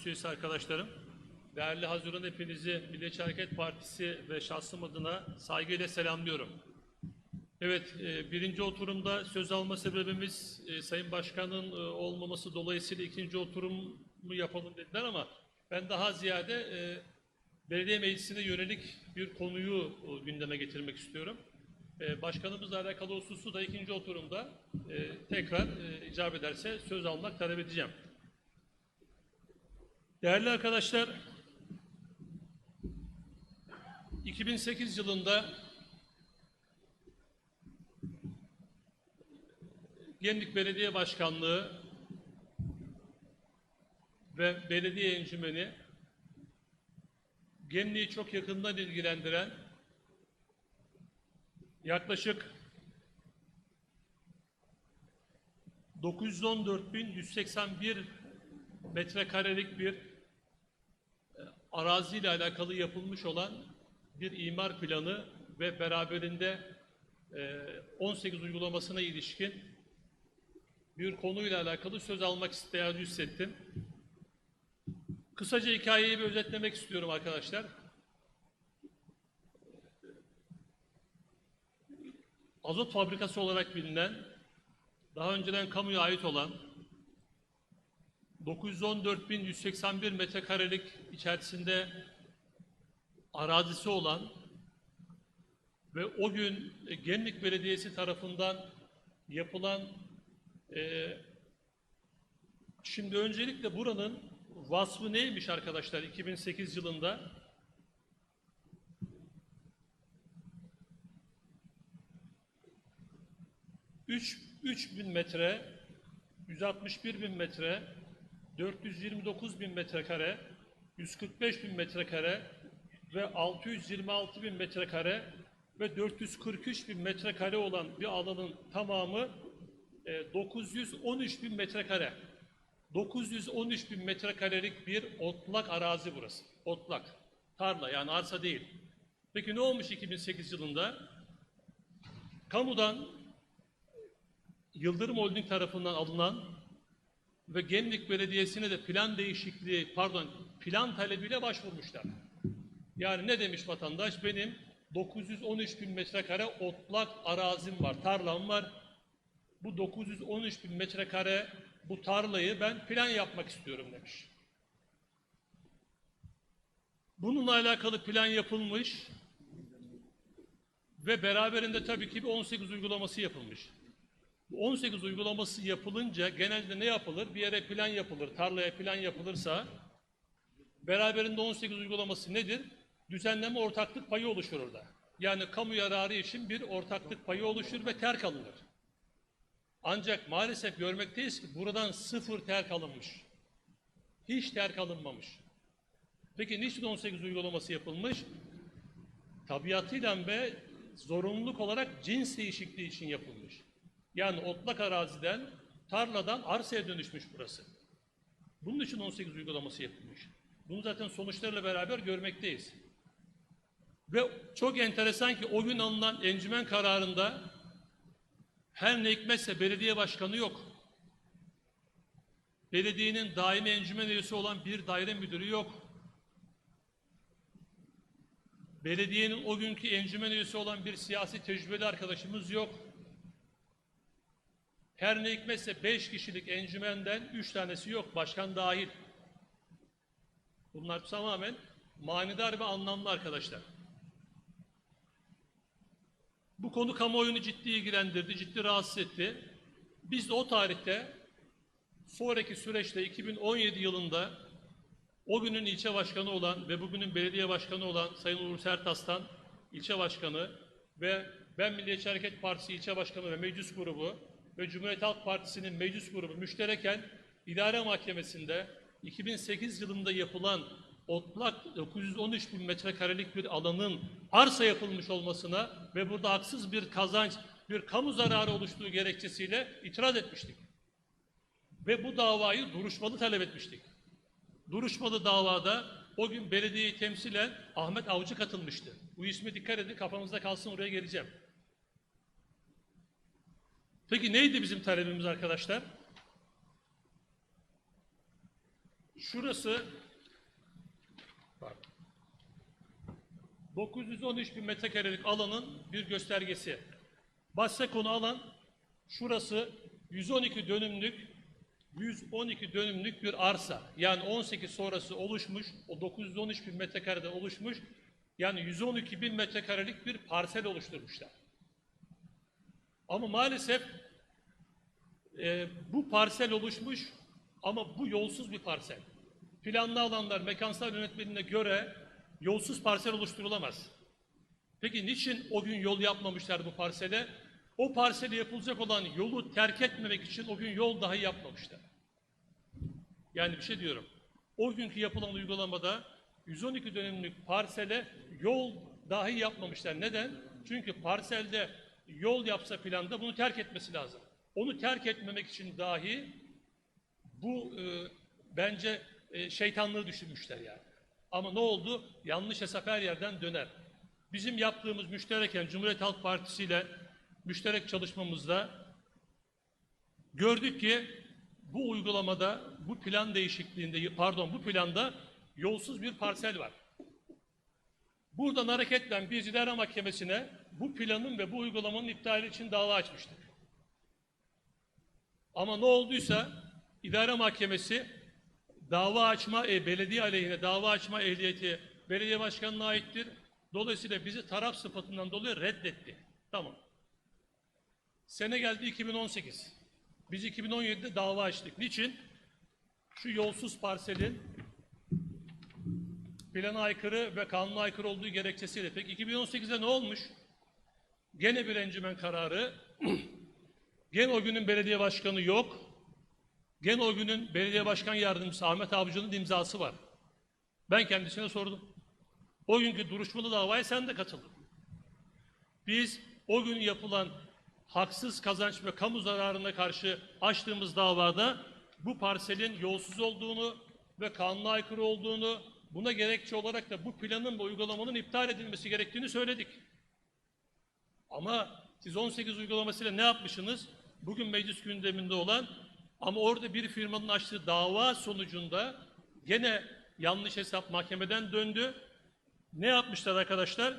Meclis üyesi arkadaşlarım, değerli Haziran hepinizi Milliyetçi Hareket Partisi ve şahsım adına saygıyla selamlıyorum. Evet, e, birinci oturumda söz alma sebebimiz e, Sayın Başkan'ın e, olmaması dolayısıyla ikinci oturumu yapalım dediler ama ben daha ziyade belediye meclisine yönelik bir konuyu gündeme getirmek istiyorum. Başkanımızla alakalı hususu da ikinci oturumda tekrar icap ederse söz almak talep edeceğim. Değerli arkadaşlar, 2008 yılında Gemlik Belediye Başkanlığı ve belediye encümeni Gemlik'i çok yakından ilgilendiren yaklaşık 914.181 metrekarelik bir araziyle alakalı yapılmış olan bir imar planı ve beraberinde e, 18 uygulamasına ilişkin bir konuyla alakalı söz almak ihtiyacı hissettim. Kısaca hikayeyi bir özetlemek istiyorum arkadaşlar. Azot fabrikası olarak bilinen, daha önceden kamuya ait olan 914.181 metrekarelik içerisinde arazisi olan ve o gün e, Gemlik Belediyesi tarafından yapılan e, şimdi öncelikle buranın vasfı neymiş arkadaşlar 2008 yılında? Üç, 3000 metre, 161 bin metre, 429 bin metrekare, 145 bin metrekare ve 626 bin metrekare ve 443 bin metrekare olan bir alanın tamamı e, 913 bin metrekare. 913 bin metrekarelik bir otlak arazi burası. Otlak. Tarla yani arsa değil. Peki ne olmuş 2008 yılında? Kamudan Yıldırım Holding tarafından alınan ve Gemlik Belediyesi'ne de plan değişikliği, pardon plan talebiyle başvurmuşlar. Yani ne demiş vatandaş? Benim 913 bin metrekare otlak arazim var, tarlam var. Bu 913 bin metrekare bu tarlayı ben plan yapmak istiyorum demiş. Bununla alakalı plan yapılmış ve beraberinde tabii ki bir 18 uygulaması yapılmış. Bu 18 uygulaması yapılınca genelde ne yapılır? Bir yere plan yapılır, tarlaya plan yapılırsa beraberinde 18 uygulaması nedir? Düzenleme ortaklık payı oluşur orada. Yani kamu yararı için bir ortaklık payı oluşur ve terk alınır. Ancak maalesef görmekteyiz ki buradan sıfır terk alınmış. Hiç terk alınmamış. Peki niçin 18 uygulaması yapılmış? Tabiatıyla ve zorunluluk olarak cins değişikliği için yapılmış. Yani otlak araziden, tarladan arsaya dönüşmüş burası. Bunun için 18 uygulaması yapılmış. Bunu zaten sonuçlarıyla beraber görmekteyiz. Ve çok enteresan ki o gün alınan encümen kararında her ne hikmetse belediye başkanı yok. Belediyenin daimi encümen üyesi olan bir daire müdürü yok. Belediyenin o günkü encümen üyesi olan bir siyasi tecrübeli arkadaşımız yok. Her ne hikmetse beş kişilik encümenden üç tanesi yok, başkan dahil. Bunlar tamamen manidar ve anlamlı arkadaşlar. Bu konu kamuoyunu ciddi ilgilendirdi, ciddi rahatsız etti. Biz de o tarihte sonraki süreçte 2017 yılında o günün ilçe başkanı olan ve bugünün belediye başkanı olan Sayın Uğur Sertas'tan ilçe başkanı ve ben Milliyetçi Hareket Partisi ilçe başkanı ve meclis grubu ve Cumhuriyet Halk Partisi'nin meclis grubu müştereken idare mahkemesinde 2008 yılında yapılan otlak 913 bin metrekarelik bir alanın arsa yapılmış olmasına ve burada haksız bir kazanç, bir kamu zararı oluştuğu gerekçesiyle itiraz etmiştik. Ve bu davayı duruşmalı talep etmiştik. Duruşmalı davada o gün belediyeyi temsilen Ahmet Avcı katılmıştı. Bu isme dikkat edin kafanızda kalsın oraya geleceğim. Peki neydi bizim talebimiz arkadaşlar? Şurası bak, 913 bin metrekarelik alanın bir göstergesi. Bahse konu alan şurası 112 dönümlük 112 dönümlük bir arsa. Yani 18 sonrası oluşmuş, o 913 bin metrekareden oluşmuş, yani 112 bin metrekarelik bir parsel oluşturmuşlar. Ama maalesef e, bu parsel oluşmuş ama bu yolsuz bir parsel. Planlı alanlar mekansal yönetmeliğine göre yolsuz parsel oluşturulamaz. Peki niçin o gün yol yapmamışlar bu parsele? O parsele yapılacak olan yolu terk etmemek için o gün yol dahi yapmamışlar. Yani bir şey diyorum. O günkü yapılan uygulamada 112 dönümlük parsele yol dahi yapmamışlar. Neden? Çünkü parselde yol yapsa planda bunu terk etmesi lazım. Onu terk etmemek için dahi bu e, bence e, şeytanlığı düşünmüşler yani. Ama ne oldu? Yanlış hesap her yerden döner. Bizim yaptığımız müştereken Cumhuriyet Halk Partisi ile müşterek çalışmamızda gördük ki bu uygulamada, bu plan değişikliğinde, pardon bu planda yolsuz bir parsel var. Buradan hareketle biz idare mahkemesine bu planın ve bu uygulamanın iptali için dava açmıştık. Ama ne olduysa idare mahkemesi dava açma, e, belediye aleyhine dava açma ehliyeti belediye başkanına aittir. Dolayısıyla bizi taraf sıfatından dolayı reddetti. Tamam. Sene geldi 2018. Biz 2017'de dava açtık. Niçin? Şu yolsuz parselin plana aykırı ve kanuna aykırı olduğu gerekçesiyle. Peki 2018'de ne olmuş? Gene bir encümen kararı. Gene o günün belediye başkanı yok. Gene o günün belediye başkan yardımcısı Ahmet Avcı'nın imzası var. Ben kendisine sordum. O günkü duruşmalı davaya sen de katıldın. Biz o gün yapılan haksız kazanç ve kamu zararına karşı açtığımız davada bu parselin yolsuz olduğunu ve kanuna aykırı olduğunu, buna gerekçe olarak da bu planın ve uygulamanın iptal edilmesi gerektiğini söyledik. Ama siz 18 uygulamasıyla ne yapmışsınız? Bugün meclis gündeminde olan ama orada bir firmanın açtığı dava sonucunda gene yanlış hesap mahkemeden döndü. Ne yapmışlar arkadaşlar?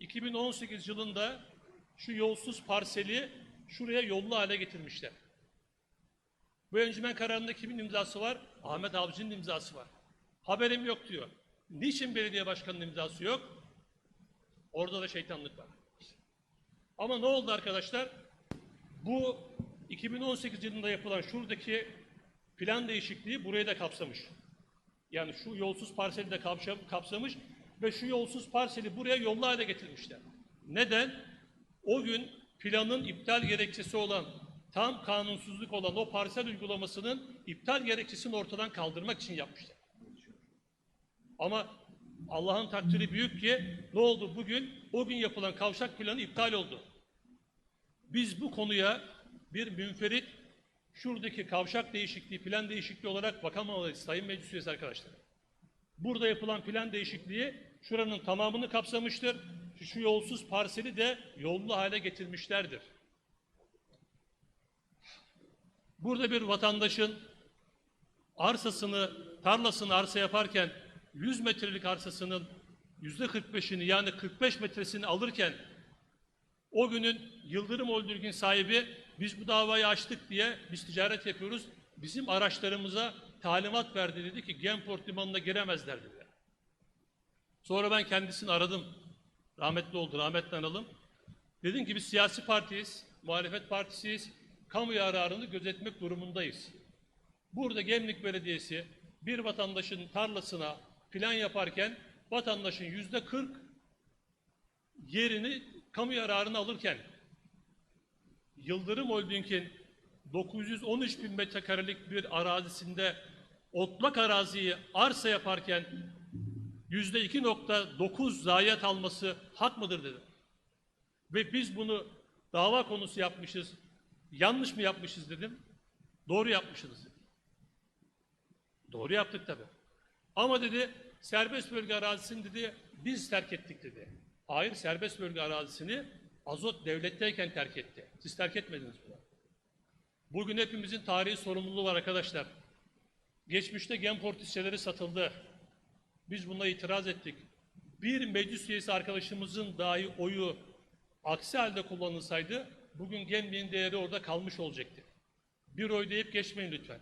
2018 yılında şu yolsuz parseli şuraya yollu hale getirmişler. Bu encümen kararında kimin imzası var? Ahmet Avcı'nın imzası var. Haberim yok diyor. Niçin belediye başkanının imzası yok? Orada da şeytanlık var. Ama ne oldu arkadaşlar? Bu 2018 yılında yapılan şuradaki plan değişikliği burayı da kapsamış. Yani şu yolsuz parseli de kapsa- kapsamış ve şu yolsuz parseli buraya yollu hale getirmişler. Neden? O gün planın iptal gerekçesi olan, tam kanunsuzluk olan o parsel uygulamasının iptal gerekçesini ortadan kaldırmak için yapmışlar. Ama Allah'ın takdiri büyük ki ne oldu bugün? O gün yapılan kavşak planı iptal oldu. Biz bu konuya bir münferit şuradaki kavşak değişikliği, plan değişikliği olarak bakamalıyız Sayın Meclis Üyesi arkadaşlar. Burada yapılan plan değişikliği şuranın tamamını kapsamıştır. Şu yolsuz parseli de yollu hale getirmişlerdir. Burada bir vatandaşın arsasını, tarlasını arsa yaparken 100 metrelik arsasının yüzde 45'ini yani 45 metresini alırken o günün Yıldırım Holding'in sahibi biz bu davayı açtık diye biz ticaret yapıyoruz. Bizim araçlarımıza talimat verdi dedi ki Genport limanına giremezler dedi. Sonra ben kendisini aradım. Rahmetli oldu, rahmetli analım. Dedim ki biz siyasi partiyiz, muhalefet partisiyiz. Kamu yararını gözetmek durumundayız. Burada Gemlik Belediyesi bir vatandaşın tarlasına plan yaparken vatandaşın yüzde 40 yerini kamu yararını alırken Yıldırım Holding'in 913 bin metrekarelik bir arazisinde otlak araziyi arsa yaparken yüzde 2.9 zayiat alması hak mıdır dedim. Ve biz bunu dava konusu yapmışız. Yanlış mı yapmışız dedim. Doğru dedim. Doğru yaptık tabii. Ama dedi serbest bölge arazisini dedi biz terk ettik dedi. Hayır serbest bölge arazisini Azot devletteyken terk etti. Siz terk etmediniz bunu. Bugün hepimizin tarihi sorumluluğu var arkadaşlar. Geçmişte Genport hisseleri satıldı. Biz buna itiraz ettik. Bir meclis üyesi arkadaşımızın dahi oyu aksi halde kullanılsaydı bugün Gemlik'in değeri orada kalmış olacaktı. Bir oy deyip geçmeyin lütfen.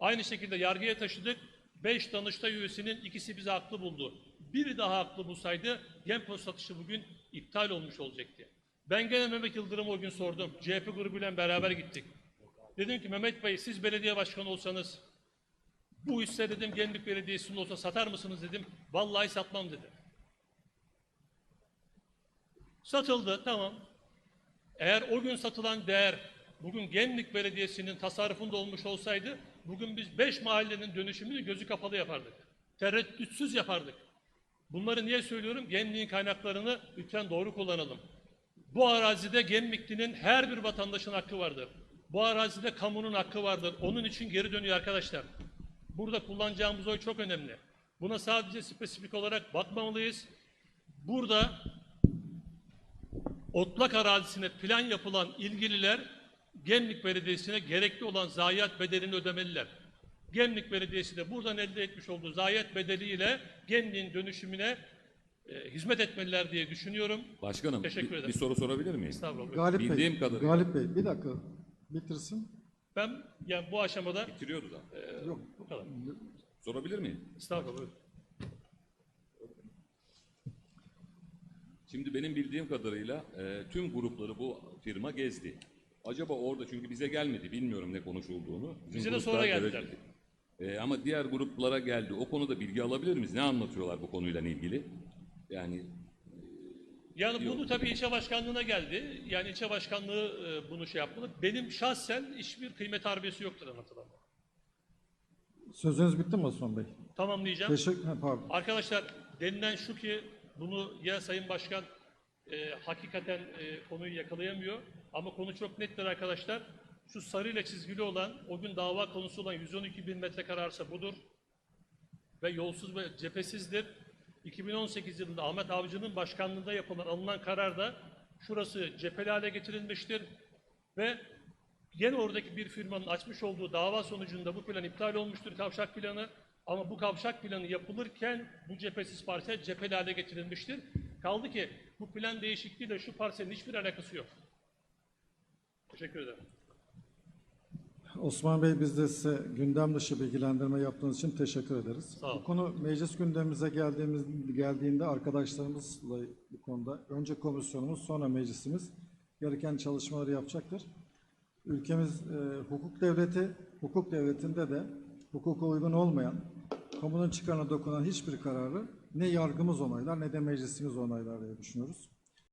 Aynı şekilde yargıya taşıdık. Beş Danıştay üyesinin ikisi bizi haklı buldu. Biri daha haklı bulsaydı Genport satışı bugün iptal olmuş olacaktı. Ben gene Mehmet Yıldırım'a o gün sordum. CHP grubuyla beraber gittik. Dedim ki Mehmet Bey siz belediye başkanı olsanız bu hisse dedim Gemlik Belediyesi'nin olsa satar mısınız dedim. Vallahi satmam dedi. Satıldı tamam. Eğer o gün satılan değer bugün Gemlik Belediyesi'nin tasarrufunda olmuş olsaydı bugün biz beş mahallenin dönüşümünü gözü kapalı yapardık. Tereddütsüz yapardık. Bunları niye söylüyorum? Gemlik'in kaynaklarını lütfen doğru kullanalım. Bu arazide Gemlikli'nin her bir vatandaşın hakkı vardır. Bu arazide kamunun hakkı vardır. Onun için geri dönüyor arkadaşlar. Burada kullanacağımız oy çok önemli. Buna sadece spesifik olarak bakmamalıyız. Burada otlak arazisine plan yapılan ilgililer Gemlik Belediyesi'ne gerekli olan zayiat bedelini ödemeliler. Gemlik Belediyesi de buradan elde etmiş olduğu zayiat bedeliyle Gemlik'in dönüşümüne e, hizmet etmeliler diye düşünüyorum. Başkanım Teşekkür bir, ederim. bir soru sorabilir miyim? Estağfurullah. Galip Bildiğim Bey, kadarıyla- Galip Bey bir dakika bitirsin. Ben yani bu aşamada Bitiriyoruz abi. Yok. bu kadar. Sorabilir miyim? Estağfurullah. buyurun. Şimdi benim bildiğim kadarıyla e, tüm grupları bu firma gezdi. Acaba orada çünkü bize gelmedi bilmiyorum ne konuşulduğunu. Bizim Bize de sonra geldiler. E, ama diğer gruplara geldi. O konuda bilgi alabilir miyiz? Ne anlatıyorlar bu konuyla ilgili? Yani Yani bunu tabii ilçe başkanlığına geldi. Yani ilçe başkanlığı e, bunu şey yapmalı. Benim şahsen hiçbir kıymet harbiyesi yoktur anlatılan. Sözünüz bitti mi Osman Bey? Tamamlayacağım. Teşekkür pardon. Arkadaşlar denilen şu ki bunu ya Sayın Başkan e, hakikaten e, konuyu yakalayamıyor ama konu çok nettir arkadaşlar. Şu sarıyla çizgili olan o gün dava konusu olan 112 bin metrekare arsa budur ve yolsuz ve cephesizdir. 2018 yılında Ahmet Avcı'nın başkanlığında yapılan alınan kararda şurası cepheli hale getirilmiştir ve Yine oradaki bir firmanın açmış olduğu dava sonucunda bu plan iptal olmuştur kavşak planı. Ama bu kavşak planı yapılırken bu cephesiz parsel cepheli hale getirilmiştir. Kaldı ki bu plan değişikliğiyle şu parselin hiçbir alakası yok. Teşekkür ederim. Osman Bey biz de size gündem dışı bilgilendirme yaptığınız için teşekkür ederiz. Sağ olun. Bu konu meclis gündemimize geldiğimiz geldiğinde arkadaşlarımızla bu konuda önce komisyonumuz sonra meclisimiz gereken çalışmaları yapacaktır. Ülkemiz e, hukuk devleti, hukuk devletinde de hukuka uygun olmayan, kamunun çıkarına dokunan hiçbir kararı ne yargımız onaylar ne de meclisimiz onaylar diye düşünüyoruz.